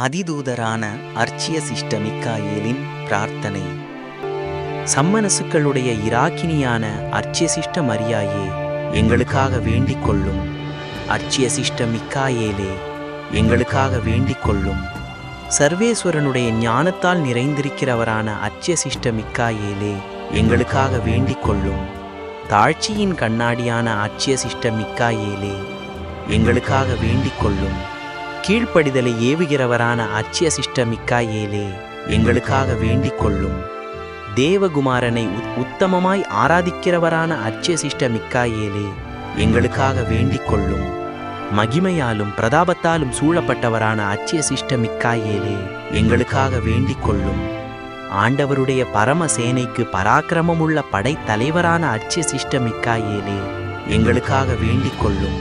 அதிதூதரான அர்ச்சிய சிஷ்ட மிக்காயேலின் பிரார்த்தனை. சம்மனசுக்களுடைய இராக்கினியான அர்ச்சிய சிஷ்ட மரியாயே எங்களுக்காக வேண்டிக் கொள்ளும் அர்ச்சிய சிஷ்ட மிக்காயேலே எங்களுக்காக வேண்டிக் கொள்ளும் சர்வேஸ்வரனுடைய ஞானத்தால் நிறைந்திருக்கிறவரான அர்ச்சிய சிஷ்ட மிக்காயேலே எங்களுக்காக வேண்டிக் கொள்ளும் தாழ்ச்சியின் கண்ணாடியான அர்ச்சிய சிஷ்ட மிக்காயேலே எங்களுக்காக வேண்டிக் கொள்ளும் கீழ்ப்படிதலை ஏவுகிறவரான அச்சிய சிஷ்ட மிக்காயேலே எங்களுக்காக வேண்டிக் கொள்ளும் தேவகுமாரனை உத்- உத்தமமாய் ஆராதிக்கிறவரான அச்சிய சிஷ்ட மிக்காயேலே எங்களுக்காக வேண்டிக் கொள்ளும் மகிமையாலும் பிரதாபத்தாலும் சூழப்பட்டவரான அச்சிய சிஷ்ட மிக்காயேலே எங்களுக்காக வேண்டிக் கொள்ளும் ஆண்டவருடைய பரம சேனைக்கு பராக்கிரமமுள்ள படைத்தலைவரான அச்சிய சிஷ்ட மிக்காயேலே எங்களுக்காக வேண்டிக் கொள்ளும்